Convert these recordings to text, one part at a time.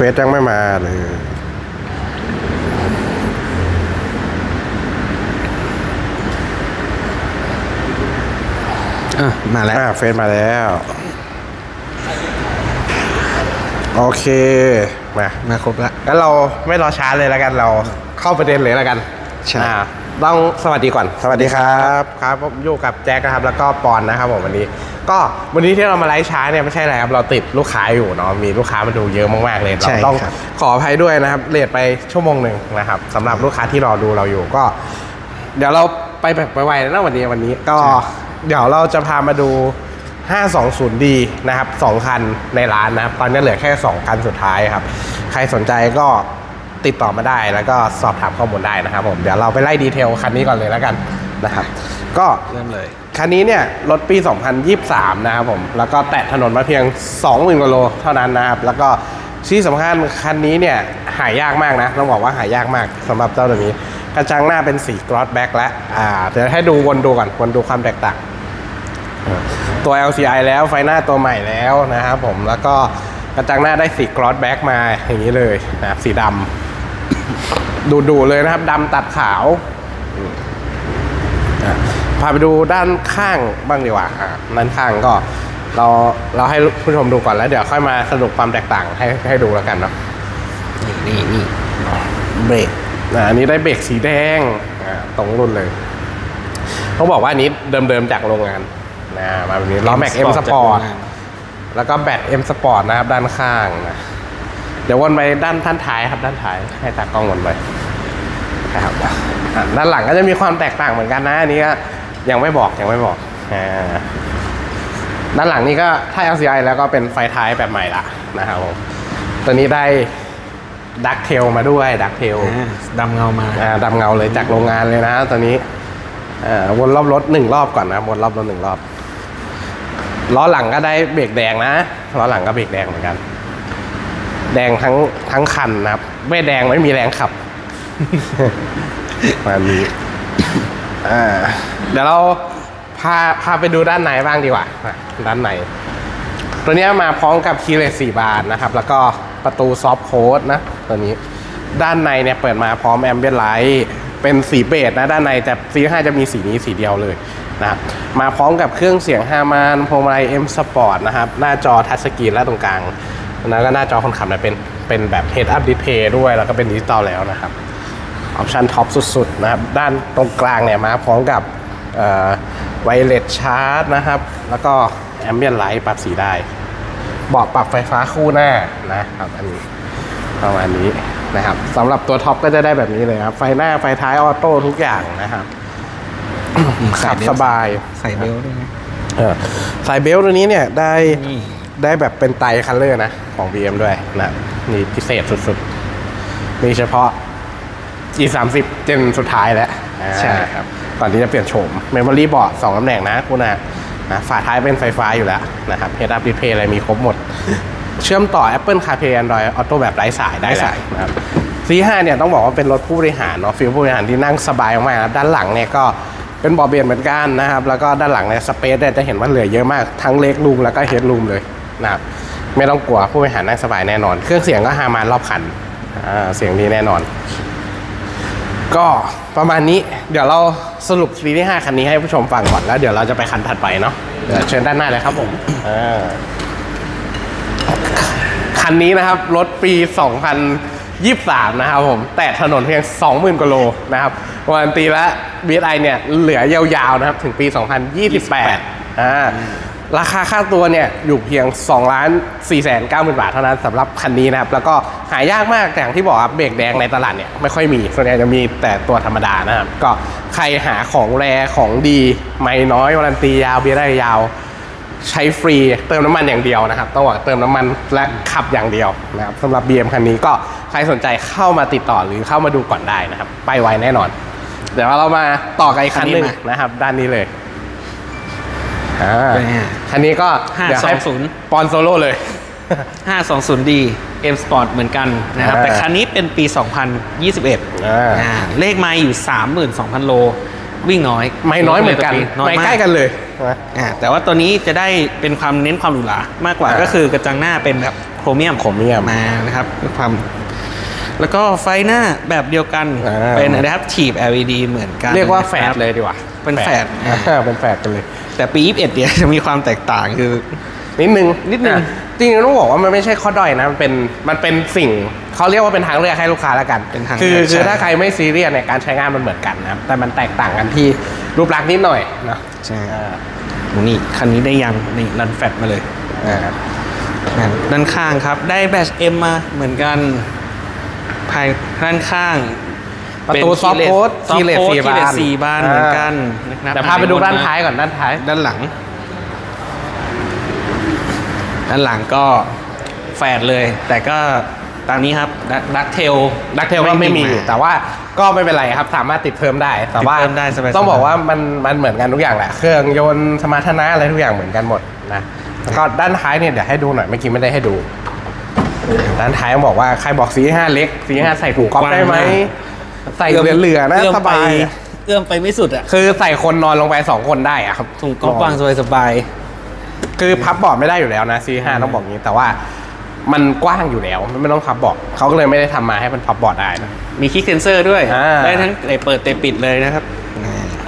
เฟซยังไม่มาเลย อะ มาแล้ว อ่าเฟซมาแล้ว โอเค มา มาครบละงั้นเราไม่รอช้าเลยแล้วกันเราเข้าประเด็นเลยแล้วกันใช่ อ่า ต้องสวัสดีก่อน สวัสดีครับครับผมอยู่กับแจ็คนะครับแล้วก็ปอนนะครับผมวันนี้ ก็วันนี้ที่เรามาไลฟ์ช้าเนี่ยไม่ใช่อะไรครับเราติดลูกค้าอยู่เนาะมีลูกค้ามาดูเยอะมากๆเลยเราใช่ต้องครับขออภัยด้วยนะครับเลทไปชั่วโมงหนึ่งนะครับสำหรับลูกค้าที่รอดูเราอยู่ก็ เดี๋ยวเราไปแบบไวๆนะวันนี้วันนี้ก็เดี๋ยวเราจะพามาดู 520D นะครับ2คันในร้านนะครับตอนนี้เหลือแค่ 2 คันสุดท้ายครับ ใครสนใจก็ ติดต่อมาได้แล้วก็สอบถามข้อมูลได้นะครับผมเดี๋ยวเราไปไล่ดีเทลคันนี้ก่อนเลยแล้วกันนะครับ ก็เริ่มเลยคันนี้เนี่ยรถปี 2023 นะครับผม แล้วก็แตะถนนมาเพียง 20,000กว่าโลเท่านั้นนะครับ แล้วก็ที่สำคัญคันนี้เนี่ยหายากมากนะ ต้องบอกว่าหายากมากสำหรับเจ้าตัวนี้ กระจังหน้าเป็นสีกรอสแบ็กและอ่าเดี๋ยวให้ดูวนดูก่อนวนดูความแตกต่าง ตัว LCI แล้วไฟหน้าตัวใหม่แล้วนะครับผมแล้วก็กระจังหน้าได้สีกรอสแบ็กมาอย่างนี้เลยนะครับสีดำ ดูๆเลยนะครับดำตัดขาวอืมอะพาไปดูด้านข้างบ้างดีกว่าอะด้านข้างก็เราเราให้ผู้ชมดูก่อนแล้ว เดี๋ยวค่อยมาสรุปความแตกต่างให้ให้ดูแล้วกันเนาะนี่นี่นี่เบรกอะอันนี้ได้เบรกสีแดงอะตรงรุ่นเลยต้องบอกว่าอันนี้เดิมๆจากโรงงานนะมาแบบนี้ล้อแม็กเอ็มสปอร์ตแล้วก็แบต M Sport นะครับด้านข้างนะ เดี๋ยววนไปด้านท่านท้ายครับด้านท้ายให้ตากล้องวนไปนะครับอะด้านหลังก็จะมีความแตกต่างเหมือนกันนะอันนี้ก็ยังไม่บอกยังไม่บอกอ่าด้านหลังนี่ก็ถ้า LCI แล้วก็เป็นไฟท้ายแบบใหม่ละนะครับผมตัวนี้ได้ดักเทลมาด้วยดักเทลอ่าดำเงามาอ่าดำเงาเลยจากโรงงานเลยนะตัวนี้อ่าวนรอบรถหนึ่งรอบก่อนนะวนรอบรถหนึ่งรอบล้อหลังก็ได้เบรกแดงนะล้อหลังก็เบรกแดงเหมือนกัน แดงทั้งทั้งคันนะครับ ไม่แดงไม่มีแรงขับมานี้อ่าเดี๋ยวเราพาพาไปดูด้านในบ้างดีกว่าอะด้านใน ตัวเนี้ยมาพร้อมกับคีย์เลสสี่บานนะครับ แล้วก็ประตูซอฟต์โค้ดนะ ตัวนี้ ด้านในเนี่ยเปิดมาพร้อมแอมเบียนไลท์เป็นสีเบจนะ ด้านในแต่ซีห้าจะมีสีนี้สีเดียวเลยนะครับมาพร้อมกับเครื่องเสียงฮามานพวงมาลัย M Sport นะครับ หน้าจอทัชสกรีนและตรงกลาง แล้วก็หน้าจอคนขับเนี่ยเป็นเป็นแบบ Head Up Display ด้วยแล้วก็เป็นดิจิตอลแล้วนะครับออปชันท็อปสุดๆนะครับ ด้านตรงกลางเนี่ยมาพร้อมกับไวเลสชาร์จนะครับ แล้วก็แอมเบียนไลท์ปรับสีได้เบาะปรับไฟฟ้าคู่หน้านะครับอันนี้ประมาณนี้นะครับสำหรับตัวท็อปก็จะได้แบบนี้เลยครับ ไฟหน้าไฟท้ายออโต้ทุกอย่างนะครับขับสบาย ใส่เบลต์ด้วยนะเออสายเบลต์ตัวนี้เนี่ยได้นี่ ได้แบบเป็นไตรคัลเลอร์นะ ของ BM ด้วยนะนี่พิเศษสุดๆ มีเฉพาะ e 3 0เจนสุดท้ายแล้วอ่าใช่ครับก่อนที่จะเปลี่ยนโฉมเมมโมรี่บอร์ดสองตำแหน่งนะคุณนะนะฝาท้ายเป็นไฟฟ้าอยู่แล้วนะครับ Head Up Display อะไรมีครบหมด เชื่อมต่อ Apple CarPlay Android Auto แบบไร้สายได้สายนะครับ C5 เนี่ยต้องบอกว่าเป็นรถผู้บริหารเนาะฟิลผู้บริหารที่นั่งสบายมากๆนะด้านหลังเนี่ยก็เป็นเบาะเบียนเหมือนกันนะครับ แล้วก็ด้านหลังเนี่ยสเปซเนี่ยจะเห็นว่าเหลือเยอะมากทั้งเล็กรูมแล้วก็เฮดรูมเลย นะครับไม่ต้องกลัวผู้บริหารนั่งสบายแน่นอน เครื่องเสียงก็ฮามานรอบคันเสียงดีแน่นอน ก็ประมาณนี้เดี๋ยวเราสรุปซีรีส์5คันนี้ให้ผู้ชมฟังก่อนแล้วเดี๋ยวเราจะไปคันถัดไปเนาะเดี๋ยวเชิญด้านหน้าเลยครับผมคันนี้นะครับรถปี 2023 นะครับผม แต่ถนนเพียง 20,000กว่าโลนะครับวันตีแล้ว BSI เนี่ยเหลือยาวๆนะครับถึงปี 2028อ่า ราคาค่าตัวเนี่ยอยู่เพียง2ล้าน4แสน9หมื่นบาทเท่านั้นสำหรับคันนี้นะครับ แล้วก็หายากมากแต่อย่างที่บอกครับเบรกแดงในตลาดเนี่ยไม่ค่อยมีส่วนใหญ่จะมีแต่ตัวธรรมดานะครับ ก็ใครหาของแรของดี ไม่น้อยวารันตียาวเบียร์ได้ยาว ใช้ฟรีเติมน้ำมันอย่างเดียวนะครับต้องบอกเติมน้ำมันและขับอย่างเดียวนะครับสำหรับ BM คันนี้ก็ใครสนใจเข้ามาติดต่อหรือเข้ามาดูก่อนได้นะครับ ไปไวแน่นอน เดี๋ยวเรามาต่อกันอีกคันหนึ่งนะครับ ด้านนี้เลย อ่าเป็นไงคันนี้ก็ห้าเดี๋ยวให้สองศูนย์ปอนโซโล่เลย 520D M Sport เหมือนกันนะครับอ่าแต่คันนี้เป็นปี 2021อ่าอ่าเลขไมาอยู่ 32,000 โล วิ่งน้อย ไม่น้อยเหมือนกันน้อยไม่มาใกล้กันเลยนะอ่าแต่ว่าตัวนี้จะได้เป็นความเน้นความหรูหรามากกว่าอ่าก็คือกระจังหน้าเป็นแบบโครรเมียมโครเมียมมานะครับด้วยความ แล้วก็ไฟหน้าแบบเดียวกัน อ่า เป็น Adaptive LED เหมือนกันเรียกว่าแฝดนะคบเลยดีกว่าเป็นแฝดอ่าเป็นแฝดกันเลย แต่ปี 21เนี่ยจะมีความแตกต่างคือ นิดนึงนิดนึง อะจริงๆต้องบอกว่ามันไม่ใช่ข้อด้อยนะ มันเป็นมันเป็นสิ่งเขาเรียกว่าเป็นทางเลือกให้ลูกค้าแล้วกันเป็นทางคือเลือกคือใช่ถ้าใครไม่ซีเรียสในการใช้งานมันเหมือนกันนะครับ แต่มันแตกต่างกันที่รูปลักษณ์นิดหน่อยเนอะใช่อ่าโหนี่คันนี้ได้ยังนี่รันแฟตมาเลยอ่าอ่า ด้านข้างครับ ได้แบตเอ็มมาเหมือนกัน ภายด้านข้างประตูซอฟต์โค้ดซอฟคีต์เลสโค้ดสี่คีบาเลสนสี่บานเหมือนกันนะครับแต่พาไปดูด้านท้ายก่อนด้านท้าย ด้านหลัง ด้านหลังก็แฝดเลย แต่ก็ตามนี้ครับดักเทลดักเทลก็ไม่มีแต่ว่าก็ไม่เป็นไรครับ สามารถติดเพิ่มได้ แต่ว่าติดเพิ่มได้สบายๆต้องบอกว่ามันมันเหมือนกันทุกอย่างแหละ เครื่องยนต์สมรรถนะอะไรทุกอย่างเหมือนกันหมดนะแล้วก็ด้านท้ายเนี่ยเดี๋ยวให้ดูหน่อยเมื่อกี้ไม่ได้ให้ดู ด้านท้ายบอกว่าใครบอกสีห้าเล็กสีห้าใส่ถุงก๊อฟได้ไหมใส่เหลือๆนะเอื้อมสไปบายเอื้อมไปไม่สุดอะคือใส่คนนอนลงไปสองคนได้อะครับถุงก๊อฟวางสบายสบายคือพับบอร์ดไม่ได้อยู่แล้วนะซีห้าต้องบอกงี้แต่ว่ามันกว้างอยู่แล้วมันไม่ต้องพับบอร์ดเขาก็เลยไม่ได้ทำมาให้มันพับบอร์ดได้นะๆมีคลิกเซนเซอร์ด้วยอ่าได้ทั้งเตะเปิดเตะปิดเลยนะครับ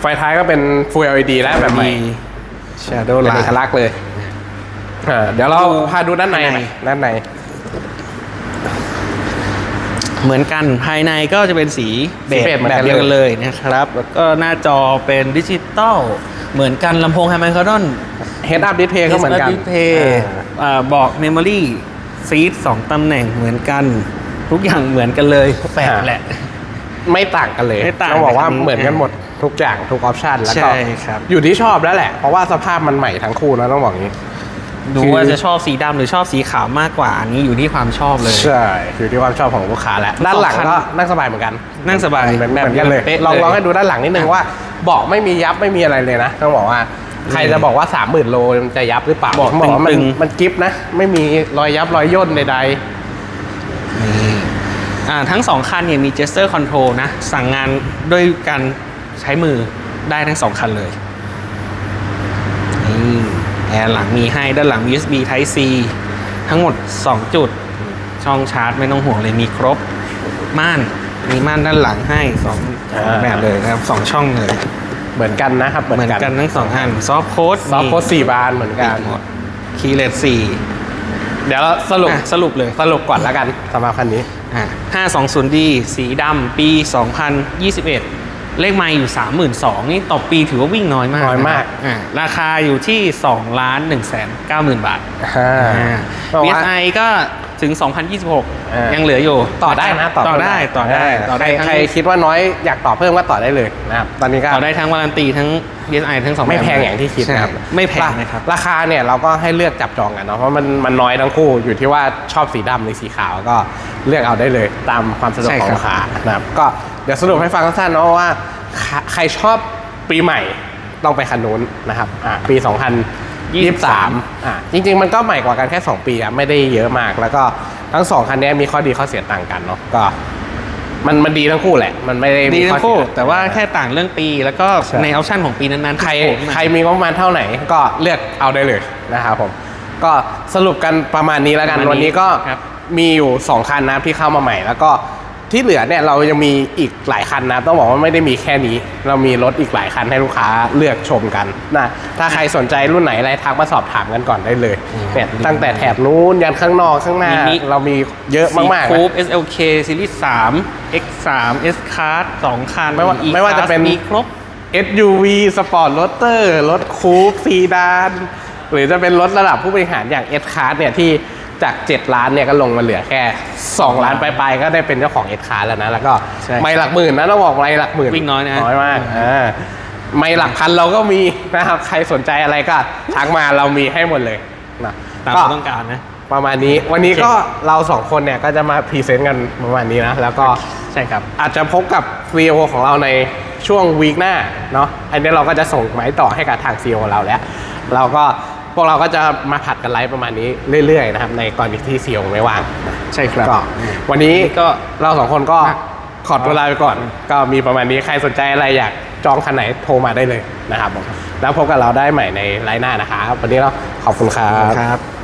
ไฟท้ายก็เป็น Full LED แล้วแบบใหม่ Shadow เป็นเอ Line กลักษณ์เลยอ่าเดี๋ยวเราพาดูด้านในหน่อยด้านใน เหมือนกันภายในก็จะเป็นสีเบสีจเบจเหมือนแบกันบเดียวกันเลยนะครับ แล้วก็หน้าจอเป็นดิจิตอลเหมือนกันลำโพงไฮมันคาร์ดอน Head Up Display ก็เหมือนกัน ดิสเพย์บอกเมมโมรี่ซีดสองตำแหน่งเหมือนกัน ทุกอย่างเหมือนกันเลยแปลกแหละ ไม่ต่างกันเลยไม่ต่างต้องบอกว่ากันเหมือนกันหมดทุกอย่างทุกออปชันแล้วก็ใช่ครับ อยู่ที่ชอบแล้วแหละ เพราะว่าสภาพมันใหม่ทั้งคู่นะต้องบอกงี้ ดูคือว่าจะชอบสีดำหรือชอบสีขาวมากกว่าอันนี้อยู่ที่ความชอบเลย ใช่อยู่ที่ความชอบของลูกค้าแหละด้านหลังก็นั่งสบายเหมือนกัน นั่งสบายเหมือนเหมือนกันเลยป๊ะลองลองให้ดูด้านหลังนิดนึงว่าเบาะไม่มียับไม่มีอะไรเลยนะต้องบอกว่าใครจะบอกว่าสามหมื่นโลมันจะยับหรือเปล่าเบาะผมบอกว่ามันตึงๆมันกิฟนะ ไม่มีรอยยับรอยย่นใดอ่าทั้งสองคันเนี่ยมี gesture control นะ สั่งงานด้วยการใช้มือได้ทั้งสองคันเลยนี่ แอร์หลังมีให้ด้านหลัง USB Type C ทั้งหมด 2 จุด ช่องชาร์จไม่ต้องห่วงเลยมีครบ ม่านมีม่านด้านหลังให้สองสองแบบเลยนะครับสองช่องเลยๆเหมือนกันนะครับ เหมือนกันทั้งสองอันซอฟโค้ดซอฟต์โค้ดสี่บานเหมือนกัน หมดคีย์เลสสี่เดี๋ยวเราสรุปสรุปเลย สรุปก่อนแล้วกันสำหรับคันนี้ อ่า 520D สีดำปี 2021 เลขไมล์อยู่ 32,000นี่ต่อปีถือว่าวิ่งน้อยมากน้อยมากะครับอ่าราคาอยู่ที่2ล้าน1แสน90,000 บาท อ่าอ่าบอกว่า BSI ก็ ถึง อ่า2026ยัยังเหลืออยู่ต่อได้นะต่อได้ต่อได้ต่อใครได้ทั้งใครคิดว่าน้อยอยากต่อเพิ่มก็ต่อได้เลยนะครับตอนนี้ก็ ต่อได้ทั้งวารันตีทั้ง BSI ทั้งสองไม่บบแพงอย่างที่คิดใช่นะครับไม่แพงนะครับ ราคาเนี่ยเราก็ให้เลือกจับจองกันเนาะเพราะมันมันน้อยทั้งคู่อยู่ที่ว่าชอบสีดำหรือสีขาวก็เลือกเอาได้เลย ตามความสะดวกใช่ของครับลูกค้านะครับก็เดี๋ยวสรุปให้ฟังสั้นๆเนาะว่าใครใครชอบปีใหม่ต้องไปคันนู้นนะครับอ่าปี 2023อ่าจริง ๆ มันก็ใหม่กว่ากันแค่ 2 ปีอะไม่ได้เยอะมาก แล้วก็ทั้งสองคันนี้มีข้อดีข้อเสียต่างกันเนาะก็ มันมันดีทั้งคู่แหละ มันไม่ได้มีดีทั้ข้องคู่ เสีย แต่ว่าแค่ต่างเรื่องปีแล้วก็ใช่ ในออปชั่นของปีนั้นๆใครที่โผล่ขึ้นมา ใครมีงบประมาณเท่าไหนก็เลือกเอาได้เลยนะครับผม ก็สรุปกันประมาณนี้แล้วกันประมาณนี้วันนี้ก็ครับ มีอยู่ 2 คันนะครับที่เข้ามาใหม่ แล้วก็ ที่เหลือเนี่ยเรายังมีอีกหลายคันนะ ต้องบอกว่าไม่ได้มีแค่นี้ เรามีรถอีกหลายคันให้ลูกค้าเลือกชมกันนะถ้าใครสนใจรุ่นไหนอะไรทักมาสอบถามกันก่อนได้เลยเนี่ยตั้งแต่แถบนู้นยันข้างนอกข้างหน้า มินิ เรามีเยอะมากๆคูนะป SLK ซีรีส์3 X3 S Card 2 คัน ไม่ว่า E ไม่ว่าจะเป็น มีครบ SUV สปอร์ตรถเตอร์ รถคูปซีดาน หรือจะเป็นรถระดับผู้บริหารอย่าง S Class เนี่ยที่ จาก 7 ล้านเนี่ยก็ลงมาเหลือแค่ 2 ล้านปลายๆก็ได้เป็นเจ้าของ S Class แล้วนะ แล้วก็ใช่ ไม่หลักหมื่นนะต้องบอกไม่หลักหมื่นวิ่งน้อยนะ น้อยมากอ่าไม่หลักพันเราก็มีนะครับใครสนใจอะไรก็ทักมาเรามีให้หมดเลยนะตามก็ความต้องการนะ ประมาณนี้วันนี้โอเคก็เราสองคนเนี่ยก็จะมาพรีเซนต์กันประมาณนี้นะ แล้วก็ใช่ครับ อาจจะพบกับ CEO ของเราในช่วงวีคหน้าเนาะอันนี้เราก็จะส่งไม้ต่อให้กับทาง CEO เราแล้ว เราก็ พวกเราก็จะมาผัดกันไลฟ์ประมาณนี้เรื่อยๆนะครับในกรณีที่ CEO ไม่ว่างใช่ครับ ก็วันนี้ก็เราสองคนก็ครับขอตัวลาไปก่อน ก็มีประมาณนี้ใครสนใจอะไรอยากจองคันไหนโทรมาได้เลยนะครับผมแล้วพบกับเราได้ใหม่ในไลฟ์หน้านะครับวันนี้เราขอบคุณครับครับ